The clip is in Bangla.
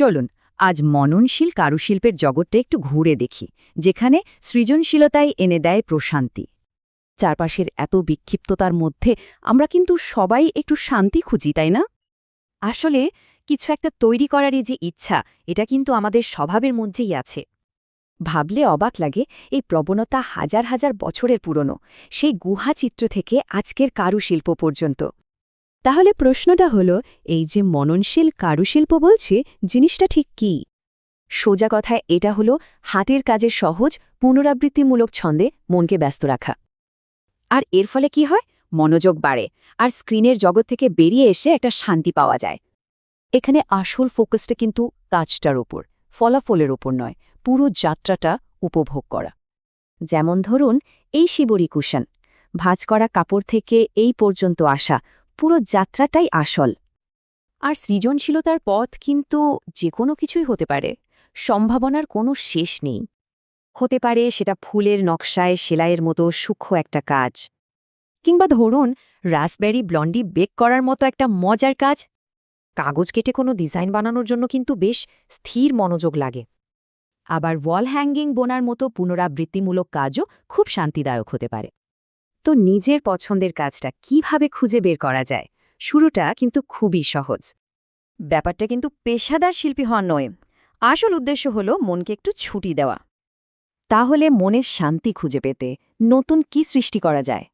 চলুন আজ মননশীল কারুশিল্পের জগৎটা একটু ঘুরে দেখি যেখানে সৃজনশীলতাই এনে দেয় প্রশান্তি। চারপাশের এত বিক্ষিপ্ততার মধ্যে আমরা কিন্তু সবাই একটু শান্তি খুঁজি তাই না? আসলে কিছু একটা তৈরি করারই যে ইচ্ছা এটা কিন্তু আমাদের স্বভাবের মধ্যেই আছে। ভাবলে অবাক লাগে এই প্রবণতা হাজার হাজার বছরের পুরনো সেই গুহা চিত্র থেকে আজকের কারুশিল্প পর্যন্ত। তাহলে প্রশ্নটা হলো, এই যে মননশীল কারুশিল্প বলছে, জিনিসটা ঠিক কি? সোজা কথায় এটা হলো হাতের কাজের সহজ, পুনরাবৃত্তিমূলক ছন্দে মনকে ব্যস্ত রাখা। আর এর ফলে কি হয়? মনোযোগ বাড়ে, আর স্ক্রিনের জগৎ থেকে বেরিয়ে এসে একটা শান্তি পাওয়া যায়। এখানে আসল ফোকাসটা কিন্তু কাজটার ওপর, ফলাফলের ওপর নয়, পুরো যাত্রাটা উপভোগ করা। যেমন ধরুন, এই শিবরী কুশন ভাঁজ করা কাপড় থেকে এই পর্যন্ত আসা পুরো যাত্রাটাই আসল। আর সৃজনশীলতার পথ কিন্তু যে কোনো কিছুই হতে পারে, সম্ভাবনার কোনো শেষ নেই। হতে পারে সেটা ফুলের নকশায় সেলাইয়ের মতো সূক্ষ্ম একটা কাজ। কিংবা ধরুন, রাসবেরি ব্লন্ডি বেক করার মতো একটা মজার কাজ। কাগজ কেটে কোনো ডিজাইন বানানোর জন্য কিন্তু বেশ স্থির মনোযোগ লাগে। আবার ওয়াল হ্যাঙ্গিং বোনার মতো পুনরাবৃত্তিমূলক কাজও খুব শান্তিদায়ক হতে পারে। তো নিজের পছন্দের কাজটা কীভাবে খুঁজে বের করা যায়? শুরুটা কিন্তু খুবই সহজ। ব্যাপারটা কিন্তু পেশাদার শিল্পী হওয়ার নয়। আসল উদ্দেশ্য হল মনকে একটু ছুটি দেওয়া। তাহলে মনের শান্তি খুঁজে পেতে নতুন কি সৃষ্টি করা যায়?